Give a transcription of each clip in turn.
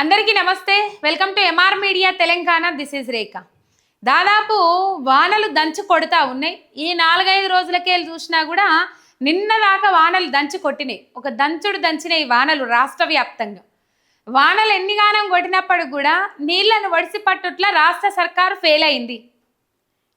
అందరికీ నమస్తే. Welcome to MR media Telangana. This is Rekha దాదాపు వానలు దంచు కొడుతూ ఉన్నాయి. ఈ నాలుగైదు రోజులకే చూసినా కూడా నిన్న దాకా వానలు దంచు కొట్టినాయి. ఒక దంచుడు దంచిన ఈ వానలు రాష్ట్ర వ్యాప్తంగా వానలు ఎన్నిగానం కొట్టినప్పటికి కూడా నీళ్ళను ఒడిసి పట్టుట్ల రాష్ట్ర సర్కారు ఫెయిల్ అయింది.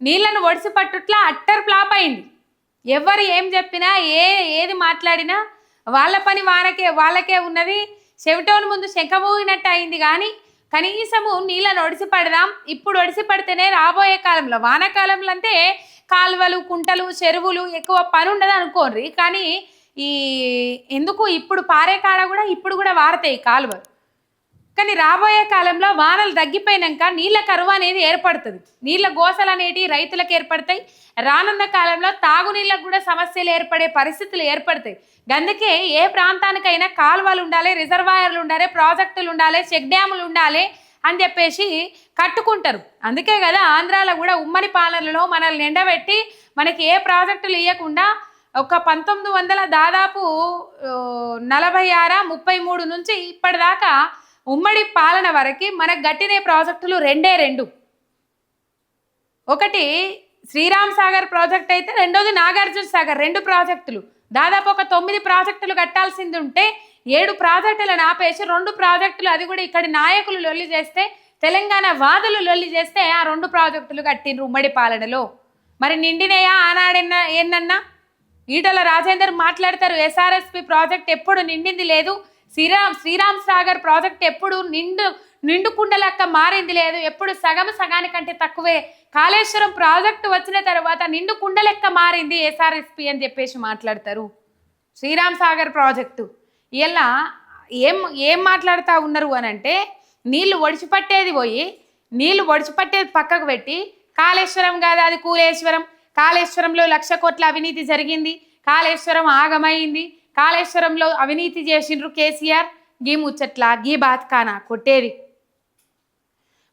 నీళ్ళను ఒడిసి పట్టుట్ల అట్టర్ ఫ్లాప్ అయింది. ఎవరు ఏం చెప్పినా ఏ ఏది మాట్లాడినా వాళ్ళ పని వాళ్ళకే వాళ్ళకే ఉన్నది. చెవిటోని ముందు శంఖమూగినట్టు అయింది కానీ కనీసము నీళ్ళను ఒడిసి పడదాం. ఇప్పుడు ఒడిసి పడితేనే రాబోయే కాలంలో వానాకాలంలో అంటే కాలువలు కుంటలు చెరువులు ఎక్కువ పని ఉండదు అనుకోర్రి కానీ ఈ ఎందుకు ఇప్పుడు పారే కాడ కూడా ఇప్పుడు కూడా వారతాయి కాలువలు. కానీ రాబోయే కాలంలో వానలు తగ్గిపోయినాక నీళ్ళ కరువు అనేది ఏర్పడుతుంది. నీళ్ళ గోసలు అనేటివి రైతులకు ఏర్పడతాయి. రానున్న కాలంలో తాగునీళ్ళకు కూడా సమస్యలు ఏర్పడే పరిస్థితులు ఏర్పడతాయి. అందుకే ఏ ప్రాంతానికైనా కాలువలు ఉండాలి రిజర్వాయర్లు ఉండాలి ప్రాజెక్టులు ఉండాలి చెక్ డ్యాములు ఉండాలి అని చెప్పేసి కట్టుకుంటారు. అందుకే కదా ఆంధ్రాలో కూడా ఉమ్మడి పాలనలో మనల్ని ఎండబెట్టి మనకి ఏ ప్రాజెక్టులు ఇవ్వకుండా ఒక పంతొమ్మిది వందల దాదాపు నలభై ఆరు ముప్పై మూడు నుంచి ఇప్పటిదాకా ఉమ్మడి పాలన వరకు మనకు గట్టినే ప్రాజెక్టులు రెండే రెండు. ఒకటి శ్రీరామ్ సాగర్ ప్రాజెక్ట్ అయితే రెండోది నాగార్జున సాగర్ రెండు ప్రాజెక్టులు. దాదాపు ఒక తొమ్మిది ప్రాజెక్టులు కట్టాల్సింది ఉంటే ఏడు ప్రాజెక్టులను ఆపేసి రెండు ప్రాజెక్టులు అది కూడా ఇక్కడి నాయకులు లొల్లి చేస్తే తెలంగాణ వాదులు లొల్లి చేస్తే ఆ రెండు ప్రాజెక్టులు కట్టిండ్రు ఉమ్మడి పాలనలో. మరి నిండినయా ఆనాడెన్న ఏందన్నా ఈటల రాజేందర్ మాట్లాడతారు ఎస్ఆర్ఎస్పి ప్రాజెక్ట్ ఎప్పుడు నిండింది లేదు శ్రీరామ్ శ్రీరామ్ సాగర్ ప్రాజెక్ట్ ఎప్పుడు నిండు నిండు కుండలక్క మారింది లేదు. ఎప్పుడు సగం సగానికంటే తక్కువే. కాళేశ్వరం ప్రాజెక్టు వచ్చిన తర్వాత నిండు కుండలెక్క మారింది. ఎస్ఆర్ఎస్పి అని చెప్పేసి మాట్లాడతారు. శ్రీరామ్ సాగర్ ప్రాజెక్టు. ఇలా ఏం ఏం మాట్లాడుతూ ఉన్నారు అని అంటే నీళ్ళు ఒడిచిపట్టేది పోయి నీళ్ళు ఒడిచిపట్టేది పక్కకు పెట్టి కాళేశ్వరం కాదు అది కూలేశ్వరం కాళేశ్వరంలో లక్ష కోట్ల అవినీతి జరిగింది. కాళేశ్వరం ఆగమైంది. కాళేశ్వరంలో అవినీతి చేసిండ్రు కేసీఆర్. గీ ముచ్చట్ల గీ బాత్కానా కొట్టేది.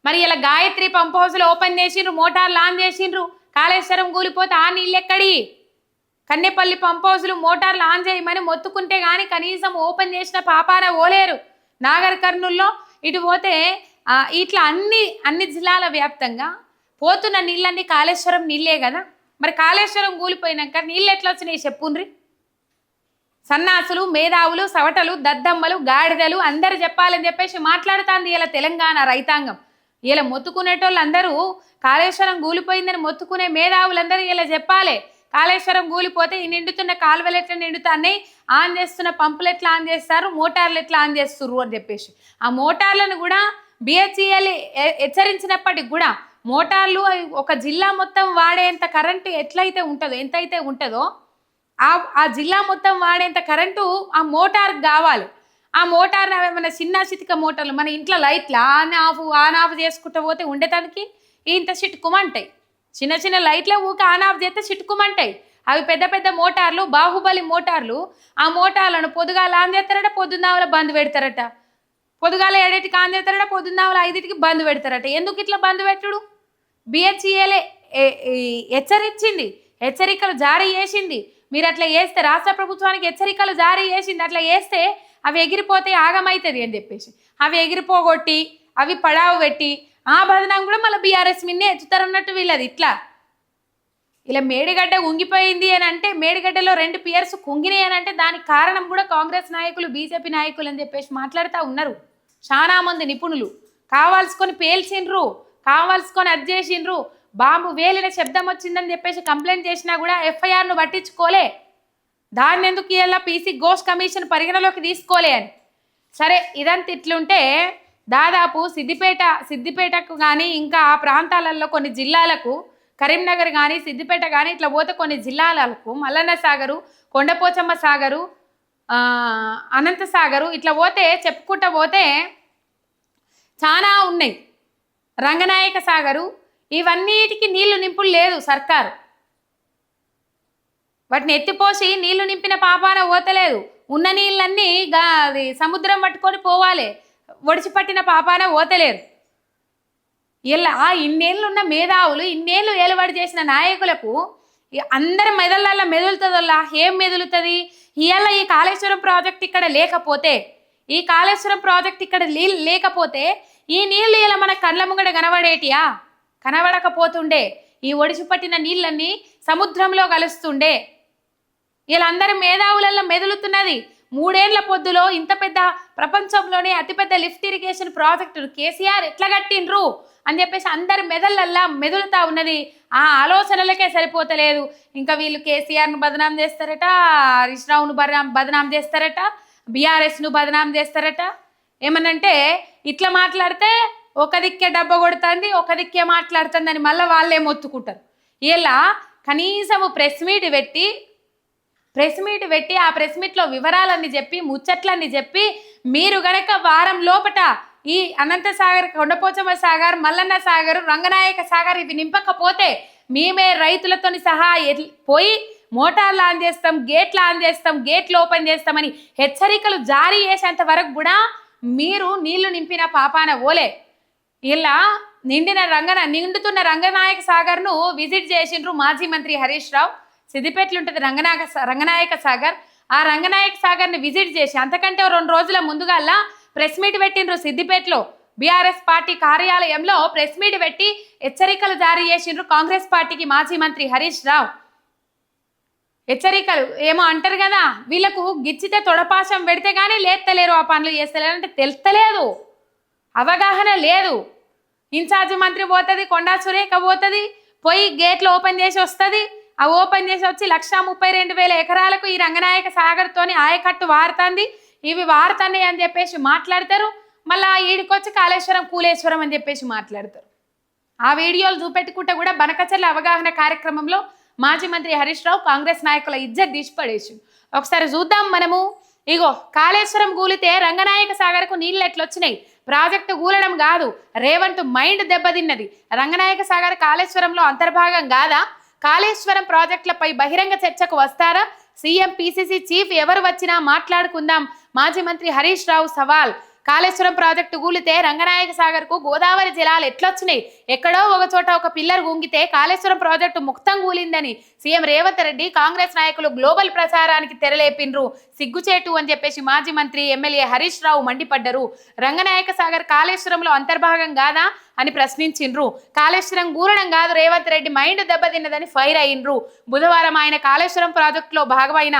మరి ఇలా గాయత్రి పంప్ హౌస్లు ఓపెన్ చేసిండ్రు మోటార్లు ఆన్ చేసిండ్రు కాళేశ్వరం కూలిపోతే ఆ నీళ్ళు ఎక్కడి కన్నెపల్లి పంప్ హౌస్లు మోటార్లు ఆన్ చేయమని మొత్తుకుంటే కానీ కనీసం ఓపెన్ చేసిన పాపాన ఓలేరు నాగర్ కర్నూల్లో ఇటు పోతే ఇట్లా అన్ని అన్ని జిల్లాల వ్యాప్తంగా పోతున్న నీళ్ళన్నీ కాళేశ్వరం నీళ్ళే కదా. మరి కాళేశ్వరం కూలిపోయినాక నీళ్ళు ఎట్లా వచ్చినాయి చెప్పుండ్రి సన్నాసులు మేధావులు సవటలు దద్దమ్మలు గాడిదలు అందరు చెప్పాలని చెప్పేసి మాట్లాడుతాంది ఇలా తెలంగాణ రైతాంగం. ఇలా మొత్తుకునేటోళ్ళు అందరూ కాళేశ్వరం కూలిపోయిందని మొత్తుకునే మేధావులందరూ ఇలా చెప్పాలి. కాళేశ్వరం కూలిపోతే ఈ నిండుతున్న కాలువలు ఎట్లా నిండుతాయి ఆన్ చేస్తున్న పంపులు ఎట్లా ఆన్ చేస్తారు? మోటార్లు ఎట్లా ఆన్ చేస్తుర్రు అని చెప్పేసి. ఆ మోటార్లను కూడా బిహెచ్ఈఎల్ హెచ్చరించినప్పటికి కూడా మోటార్లు ఒక జిల్లా మొత్తం వాడేంత కరెంటు ఎట్లయితే ఉంటుందో ఎంతైతే ఉంటుందో ఆ ఆ జిల్లా మొత్తం వాడేంత కరెంటు ఆ మోటార్కి కావాలి. ఆ మోటార్ మన చిన్న చితిక మోటార్లు మన ఇంట్లో లైట్లు ఆన్ ఆఫ్ ఆన్ ఆఫ్ చేసుకుంటూ పోతే ఉండేదానికి ఇంత చిట్టుకుమంటాయి చిన్న చిన్న లైట్లే ఊక ఆన్ ఆఫ్ చేస్తే చిట్టుకుమంటాయి అవి పెద్ద పెద్ద మోటార్లు బాహుబలి మోటార్లు ఆ మోటార్లను పొదుగాల ఆన్ చేస్తారట పొద్దున్నావుల బంద్ పెడతారట. పొదుగాల ఏడేటికి ఆన్ చేస్తారట పొద్దున్నావుల ఐదింటికి బంద్ పెడతారట. ఎందుకు ఇట్లా బంద్ పెట్టుడు? బిహెచ్ఈఏలే హెచ్చరించింది. హెచ్చరికలు జారీ చేసింది. మీరు అట్లా చేస్తే రాష్ట్ర ప్రభుత్వానికి హెచ్చరికలు జారీ చేసింది అట్లా చేస్తే అవి ఎగిరిపోతే ఆగమవుతుంది అని చెప్పేసి. అవి ఎగిరిపోగొట్టి అవి పడావు పెట్టి ఆ బదనం కూడా మళ్ళీ బీఆర్ఎస్ మిన్నే ఎత్తుతారన్నట్టు వీళ్ళది ఇట్లా. ఇలా మేడిగడ్డ ఉంగిపోయింది అని అంటే మేడిగడ్డలో రెండు పియర్స్ కుంగినాయి అని అంటే దానికి కారణం కూడా కాంగ్రెస్ నాయకులు బీజేపీ నాయకులు అని చెప్పేసి మాట్లాడుతూ ఉన్నారు. చాలా మంది నిపుణులు. కావాల్సుకొని పేల్చిండ్రు కావాల్సుకొని అది చేసిండ్రు బాంబు వేలిన శబ్దం వచ్చిందని చెప్పేసి కంప్లైంట్ చేసినా కూడా ఎఫ్ఐఆర్ను పట్టించుకోలే. దాన్ని ఎందుకు ఇలా పీసీ గోస్ కమిషన్ పరిగణలోకి తీసుకోలే అని. సరే ఇదంతా ఇట్లుంటే దాదాపు సిద్దిపేట సిద్దిపేటకు కానీ ఇంకా ఆ ప్రాంతాలలో కొన్ని జిల్లాలకు కరీంనగర్ కానీ సిద్దిపేట కానీ ఇట్లా పోతే కొన్ని జిల్లాలకు మల్లన్న సాగరు కొండపోచమ్మ సాగరు అనంత సాగరు ఇట్లా పోతే చెప్పుకుంటా పోతే చాలా ఉన్నాయి. రంగనాయక సాగరు ఇవన్నిటికి నీళ్ళు నింపులు లేదు సర్కారు. వాటిని ఎత్తిపోసి నీళ్ళు నింపిన పాపాన ఓతలేదు. ఉన్న నీళ్ళన్నీ గా అది సముద్రం పట్టుకొని పోవాలి. ఒడిచిపట్టిన పాపాన ఓతలేరు. ఇలా ఆ ఇన్నేళ్ళు ఉన్న మేధావులు ఇన్నేళ్ళు ఏలుబడి చేసిన నాయకులకు అందరి మెదళ్ళల్లో మెదులుతుందల్లా ఏం మెదులుతుంది? ఇవాళ ఈ కాళేశ్వరం ప్రాజెక్ట్ ఇక్కడ లేకపోతే ఈ కాళేశ్వరం ప్రాజెక్ట్ ఇక్కడ నీళ్ళు లేకపోతే ఈ నీళ్ళు ఇలా మన కళ్ళ ముంగడ కనబడేటియా? కనబడకపోతుండే. ఈ ఒడిచిపట్టిన నీళ్ళన్నీ సముద్రంలో కలుస్తుండే. వీళ్ళందరి మేధావులలో మెదులుతున్నది. మూడేళ్ళ పొద్దులో ఇంత పెద్ద ప్రపంచంలోనే అతిపెద్ద లిఫ్ట్ ఇరిగేషన్ ప్రాజెక్టు కేసీఆర్ ఎట్లా కట్టిండ్రు? అని చెప్పేసి అందరి మెదళ్ళల్లా మెదులుతా ఉన్నది. ఆ ఆలోచనలకే సరిపోతలేదు. ఇంకా వీళ్ళు కేసీఆర్ను బదనాం చేస్తారట హరీష్ రావును బదనాం బదనాం చేస్తారట బీఆర్ఎస్ను బదనాం చేస్తారట. ఏమనంటే ఇట్లా మాట్లాడితే ఒక దిక్కే డబ్బ కొడుతుంది ఒక దిక్కే మాట్లాడుతుంది అని మళ్ళీ వాళ్ళే మొత్తుకుంటారు. ఇలా కనీసము ప్రెస్ మీట్ పెట్టి ప్రెస్ మీట్ పెట్టి ఆ ప్రెస్ మీట్లో వివరాలన్నీ చెప్పి ముచ్చట్లన్నీ చెప్పి మీరు గనక వారం లోపట ఈ అనంత సాగర్ కొండపోచమ్మ సాగర్ మల్లన్న సాగర్ రంగనాయక సాగర్ ఇవి నింపకపోతే మేమే రైతులతోని సహా పోయి మోటార్లు ఆన్ చేస్తాం గేట్లు ఆన్ చేస్తాం గేట్లు ఓపెన్ చేస్తామని హెచ్చరికలు జారీ చేసేంత వరకు కూడా మీరు నీళ్ళు నింపిన పాపాన ఓలే. ఇలా నిండిన రంగన నిండుతున్న రంగనాయక సాగర్ను విజిట్ చేసిండ్రు మాజీ మంత్రి హరీష్ రావు. సిద్దిపేటలు ఉంటుంది రంగనాయక రంగనాయక సాగర్. ఆ రంగనాయక సాగర్ని విజిట్ చేసి అంతకంటే రెండు రోజుల ముందుగాల్లా ప్రెస్ మీట్ పెట్టిండ్రు సిద్దిపేటలో. బీఆర్ఎస్ పార్టీ కార్యాలయంలో ప్రెస్ మీట్ పెట్టి హెచ్చరికలు జారీ చేసిండ్రు కాంగ్రెస్ పార్టీకి మాజీ మంత్రి హరీష్ రావు. హెచ్చరికలు ఏమో అంటారు కదా వీళ్ళకు గిచ్చితే తొడపాశం పెడితే కానీ లేత్తలేరు ఆ పనులు చేస్తలేరు అంటే తెలుస్తలేదు అవగాహన లేదు. ఇన్ఛార్జ్ మంత్రి పోతుంది కొండా సురేఖ పోతుంది పోయి గేట్లు ఓపెన్ చేసి వస్తుంది. ఆ ఓపెన్ చేసి వచ్చి లక్షా ముప్పై రెండు వేల ఎకరాలకు ఈ రంగనాయక సాగర్తోని ఆయకట్టు వారుతుంది. ఇవి వారుతున్నాయి అని చెప్పేసి మాట్లాడతారు. మళ్ళీ ఈడికొచ్చి కాళేశ్వరం కూలేశ్వరం అని చెప్పేసి మాట్లాడతారు. ఆ వీడియోలు చూపెట్టుకుంటే కూడా బనకచర్ల అవగాహన కార్యక్రమంలో మాజీ మంత్రి హరీష్ రావు కాంగ్రెస్ నాయకుల ఇజ్జత్ దిష్పడేసి ఒకసారి చూద్దాం మనము. ఇగో కాళేశ్వరం కూలితే రంగనాయక సాగర్కు నీళ్ళు ఎట్లొచ్చినాయి? ప్రాజెక్టు కూలడం కాదు రేవంత్ మైండ్ దెబ్బతిన్నది. రంగనాయక సాగర్ కాళేశ్వరంలో అంతర్భాగం కాదా? కాళేశ్వరం ప్రాజెక్టులపై బహిరంగ చర్చకు వస్తారా? సీఎం పీసీసీ చీఫ్ ఎవరు వచ్చినా మాట్లాడుకుందాం. మాజీ మంత్రి హరీష్ రావు సవాల్. కాళేశ్వరం ప్రాజెక్టు కూలితే రంగనాయక సాగర్కు గోదావరి జలాలు ఎట్లొచ్చినాయి? ఎక్కడో ఒక చోట ఒక పిల్లర్ గుంగితే కాళేశ్వరం ప్రాజెక్టు ముక్తం కూలిందని సీఎం రేవంత్ రెడ్డి కాంగ్రెస్ నాయకులు గ్లోబల్ ప్రచారానికి తెరలేపిండ్రు. సిగ్గుచేటు అని చెప్పేసి మాజీ మంత్రి ఎమ్మెల్యే హరీష్ రావు మండిపడ్డరు. రంగనాయక సాగర్ కాళేశ్వరంలో అంతర్భాగం కాదా అని ప్రశ్నించిండ్రు. కాళేశ్వరం గూరడం కాదు రేవంత్ రెడ్డి మైండ్ దెబ్బతిన్నదని ఫైర్ అయిండ్రు. బుధవారం ఆయన కాళేశ్వరం ప్రాజెక్టులో భాగమైన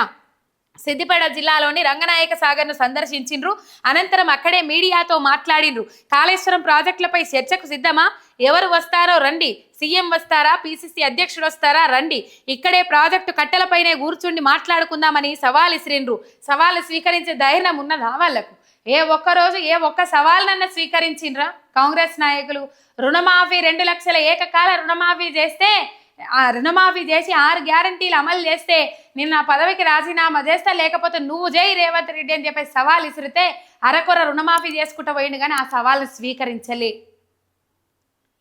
సిద్దిపేట జిల్లాలోని రంగనాయక సాగర్ను సందర్శించిండ్రు. అనంతరం అక్కడే మీడియాతో మాట్లాడిండ్రు. కాళేశ్వరం ప్రాజెక్టులపై చర్చకు సిద్ధమా? ఎవరు వస్తారో రండి. సీఎం వస్తారా? పీసీసీ అధ్యక్షుడు వస్తారా? రండి. ఇక్కడే ప్రాజెక్టు కట్టెలపైనే కూర్చుండి మాట్లాడుకుందామని సవాల్ ఇసిరిండ్రు. సవాలు స్వీకరించే ధైర్యం ఉన్నదా వాళ్ళకు ఏ ఒక్క రోజు ఏ ఒక్క సవాల్నన్నా స్వీకరించిండ్రా? కాంగ్రెస్ నాయకులు రుణమాఫీ రెండు లక్షల ఏకకాల రుణమాఫీ చేస్తే రుణమాఫీ చేసి ఆరు గ్యారంటీలు అమలు చేస్తే నేను నా పదవికి రాజీనామా చేస్తా లేకపోతే నువ్వు చేయి రేవంత్ రెడ్డి అని చెప్పి సవాల్ ఇసిరితే అరకొర రుణమాఫీ చేసుకుంటూ పోయిండు కానీ ఆ సవాలు స్వీకరించలే.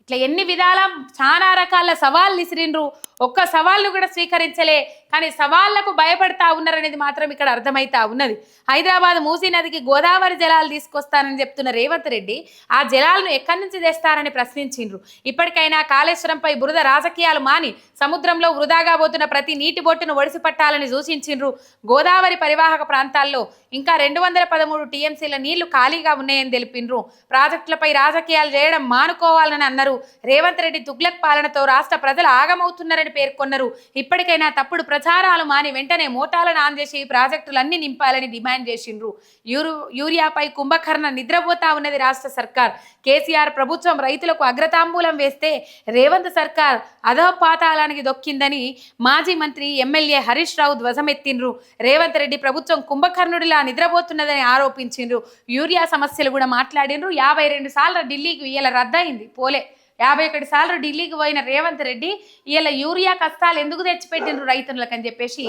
ఇట్లా ఎన్ని విధాల చాలా రకాల సవాళ్ళు విసిరిండ్రు. ఒక్క సవాల్ను కూడా స్వీకరించలే. కానీ సవాళ్ళకు భయపడతా ఉన్నారనేది మాత్రం ఇక్కడ అర్థమైతా ఉన్నది. హైదరాబాద్ మూసీ నదికి గోదావరి జలాలు తీసుకొస్తానని చెప్తున్న రేవంత్ రెడ్డి ఆ జలాలను ఎక్కడి నుంచి తెస్తారని ప్రశ్నించిండ్రు. ఇప్పటికైనా కాళేశ్వరంపై బురద రాజకీయాలు మాని సముద్రంలో వృధాగా పోతున్న ప్రతి నీటి బొట్టును ఒడిసి పట్టాలని సూచించిండ్రు. గోదావరి పరివాహక ప్రాంతాల్లో ఇంకా రెండు వందల పదమూడు టీఎంసీల నీళ్ళు ఖాళీగా ఉన్నాయని తెలిపిండ్రు. ప్రాజెక్టులపై రాజకీయాలు చేయడం మానుకోవాలని అన్నారు. రేవంత్ రెడ్డి తుగ్లక్ పాలనతో రాష్ట్ర ప్రజలు ఆగమవుతున్నారని పేర్కొన్నారు. ఇప్పటికైనా తప్పుడు ప్రచారాలు మాని వెంటనే మోటాలను ఆన్ చేసి ప్రాజెక్టులన్నీ నింపాలని డిమాండ్ చేసిండ్రు. యూరు యూరియాపై కుంభకర్ణ నిద్రపోతా ఉన్నది రాష్ట్ర సర్కార్. కేసీఆర్ ప్రభుత్వం రైతులకు అగ్రతాంబూలం వేస్తే రేవంత్ సర్కార్ అధోపాతాళానికి దొక్కిందని మాజీ మంత్రి ఎమ్మెల్యే హరీష్ రావు ధ్వజమెత్తిండ్రు. రేవంత్ రెడ్డి ప్రభుత్వం కుంభకర్ణుడిలా నిద్రపోతున్నదని ఆరోపించిండ్రు. యూరియా సమస్యలు కూడా మాట్లాడిండ్రు. యాభై రెండు సార్లు ఢిల్లీకి ఇలా రద్దయింది. పోలే. యాభై ఒకటి సార్లు ఢిల్లీకి పోయిన రేవంత్ రెడ్డి ఇలా యూరియా కష్టాలు ఎందుకు తెచ్చిపెట్టిండ్రు రైతులకు అని చెప్పేసి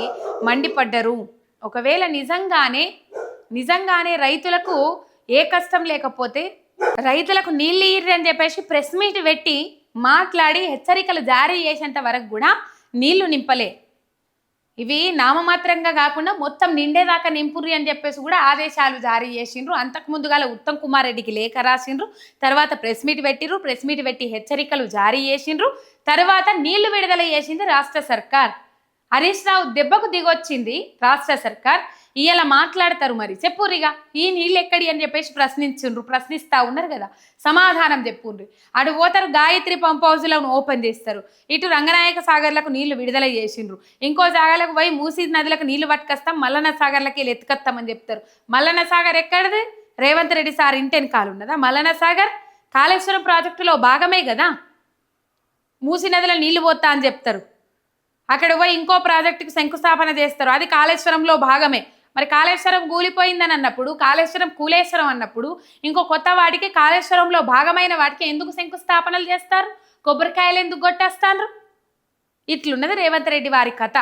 మండిపడ్డరు. ఒకవేళ నిజంగానే నిజంగానే రైతులకు ఏ కష్టం లేకపోతే రైతులకు నీళ్ళు ఇర్రి అని చెప్పేసి ప్రెస్ మీట్ పెట్టి మాట్లాడి హెచ్చరికలు జారీ చేసేంత వరకు కూడా నీళ్ళు నింపలే. ఇవి నామమాత్రంగా కాకుండా మొత్తం నిండేదాకా నింపుర్రి అని చెప్పేసి కూడా ఆదేశాలు జారీ చేసిండ్రు. అంతకు గల ఉత్తమ్ కుమార్ రెడ్డికి లేఖ రాసిండ్రు. తర్వాత ప్రెస్ మీట్ పెట్టిండ్రు ప్రెస్ మీట్ పెట్టి హెచ్చరికలు జారీ చేసిండ్రు. తర్వాత నీళ్ళు విడుదల చేసింది రాష్ట్ర సర్కార్. హరీష్ రావు దెబ్బకు దిగొచ్చింది రాష్ట్ర సర్కార్. ఇవాళ మాట్లాడతారు మరి. చెప్పుర్రిగా ఈ నీళ్ళు ఎక్కడి అని చెప్పేసి ప్రశ్నించుండ్రు. ప్రశ్నిస్తా ఉన్నారు కదా. సమాధానం చెప్పుండ్రి. అటు పోతారు గాయత్రి పంప్ హౌజ్లను ఓపెన్ చేస్తారు. ఇటు రంగనాయక సాగర్లకు నీళ్ళు విడుదల చేసిండ్రు. ఇంకో జాగాలకు పోయి మూసీ నదులకు నీళ్ళు పట్టుకొస్తాం మల్లన్న సాగర్లకి వెళ్ళి ఎత్తుకొస్తామని చెప్తారు. మల్లన్న సాగర్ ఎక్కడిది? రేవంత్ రెడ్డి సార్ ఇంటెన్ కాలు ఉన్నదా? మల్లన్న సాగర్ కాళేశ్వరం ప్రాజెక్టులో భాగమే కదా. మూసీ నదిలో నీళ్ళు పోతా అని చెప్తారు. అక్కడ పోయి ఇంకో ప్రాజెక్టుకి శంకుస్థాపన చేస్తారు. అది కాళేశ్వరంలో భాగమే. మరి కాళేశ్వరం కూలిపోయిందని అన్నప్పుడు కాళేశ్వరం కూలేశ్వరం అన్నప్పుడు ఇంకో కొత్త వాటికి కాళేశ్వరంలో భాగమైన వాటికి ఎందుకు శంకుస్థాపనలు చేస్తారు? కొబ్బరికాయలు ఎందుకు కొట్టేస్తారు? ఇట్లున్నది రేవంత్ రెడ్డి వారి కథ.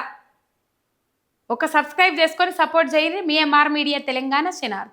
ఒక సబ్స్క్రైబ్ చేసుకొని సపోర్ట్ చేయండి. మీ ఎంఆర్ మీడియా తెలంగాణ చెనార్